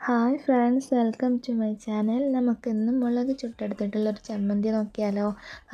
Hi friends welcome to my channel. നമുക്കിന്ന് മുളക് ചുട്ടെടുത്തിട്ടുള്ള ഒരു ചമ്മന്തി നോക്കിയാലോ?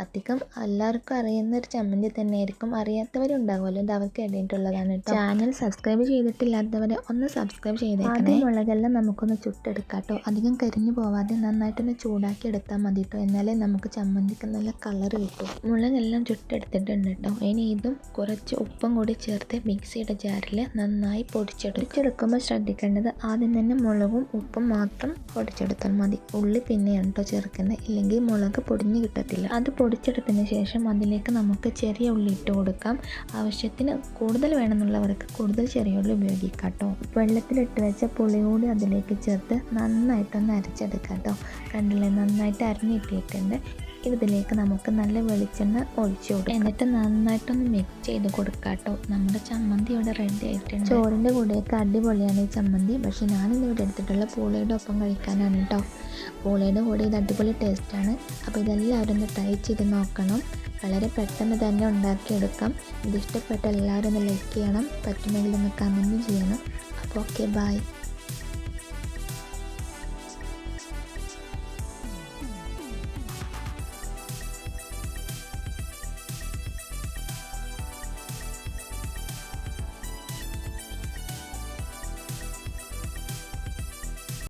അധികം എല്ലാവർക്കും അറിയുന്ന ഒരു ചമ്മന്തി തന്നെയായിരിക്കും. അറിയാത്തവരുണ്ടാകുമല്ലോ ഇത് അവർക്ക് എഴുതിയിട്ടുള്ളതാണ് കേട്ടോ. ചാനൽ സബ്സ്ക്രൈബ് ചെയ്തിട്ടില്ലാത്തവരെ ഒന്ന് സബ്സ്ക്രൈബ് ചെയ്തേക്കണേ. മുളകെല്ലാം നമുക്കൊന്ന് ചുട്ടെടുക്കാം കേട്ടോ അധികം കരിഞ്ഞു പോവാതെ നന്നായിട്ടൊന്ന് ചൂടാക്കി എടുത്താൽ മതി കേട്ടോ. എന്നാലേ നമുക്ക് ചമ്മന്തിക്ക് നല്ല കളർ കിട്ടും. മുളകെല്ലാം ചുട്ടെടുത്തിട്ടുണ്ട് കേട്ടോ. ഇനി ഇതും കുറച്ച് ഉപ്പും കൂടി ചേർത്ത് മിക്സിയുടെ ജാറിൽ നന്നായി പൊടിച്ചെടുക്കും. പൊടിച്ചെടുക്കുമ്പോൾ ശ്രദ്ധിക്കേണ്ടത് ആദ്യം തന്നെ മുളകും ഉപ്പും മാത്രം പൊടിച്ചെടുത്താൽ മതി. ഉള്ളി പിന്നെയാണ് കേട്ടോ ചേർക്കുന്നത് ഇല്ലെങ്കിൽ മുളക് പൊടിഞ്ഞ് കിട്ടത്തില്ല. അത് പൊടിച്ചെടുത്തതിന് ശേഷം അതിലേക്ക് നമുക്ക് ചെറിയ ഉള്ളി ഇട്ട് കൊടുക്കാം. ആവശ്യത്തിന് കൂടുതൽ വേണമെന്നുള്ളവർക്ക് കൂടുതൽ ചെറിയ ഉള്ളി ഉപയോഗിക്കാം കേട്ടോ വെള്ളത്തിലിട്ട് വെച്ച പുളി കൂടി അതിലേക്ക് ചേർത്ത് നന്നായിട്ടൊന്ന് അരച്ചെടുക്കാം കേട്ടോ കണ്ടില്ലേ? നന്നായിട്ട് അരിഞ്ഞിട്ടിട്ടുണ്ട് ഇതിലേക്ക് നമുക്ക് നല്ല വെളിച്ചെണ്ണ ഒഴിച്ചു കൊടുക്കാം. എന്നിട്ട് നന്നായിട്ടൊന്ന് മിക്സ് ചെയ്ത് കൊടുക്കാം കേട്ടോ നമ്മുടെ ചമ്മന്തി ഇവിടെ റെഡി ആയിട്ടുണ്ട്. ചോറിന്റെ കൂടെയൊക്കെ അടിപൊളിയാണ് ഈ ചമ്മന്തി. പക്ഷേ ഞാനിന്ന് ഇവിടെ എടുത്തിട്ടുള്ള പൂളയുടെ ഒപ്പം കഴിക്കാനാണ് കേട്ടോ പൂളയുടെ കൂടെ ഇത് അടിപൊളി ടേസ്റ്റാണ് അപ്പോൾ ഇതെല്ലാവരും ഒന്ന് ട്രൈ ചെയ്ത് നോക്കണം. വളരെ പെട്ടെന്ന് തന്നെ ഉണ്ടാക്കിയെടുക്കാം. ഇത് ഇഷ്ടപ്പെട്ട എല്ലാവരും ഒന്ന് ലൈക്ക് ചെയ്യണം. പറ്റുമെങ്കിൽ ഒന്ന് കമന്റ് ചെയ്യണം. അപ്പോൾ ഓക്കെ ബായ്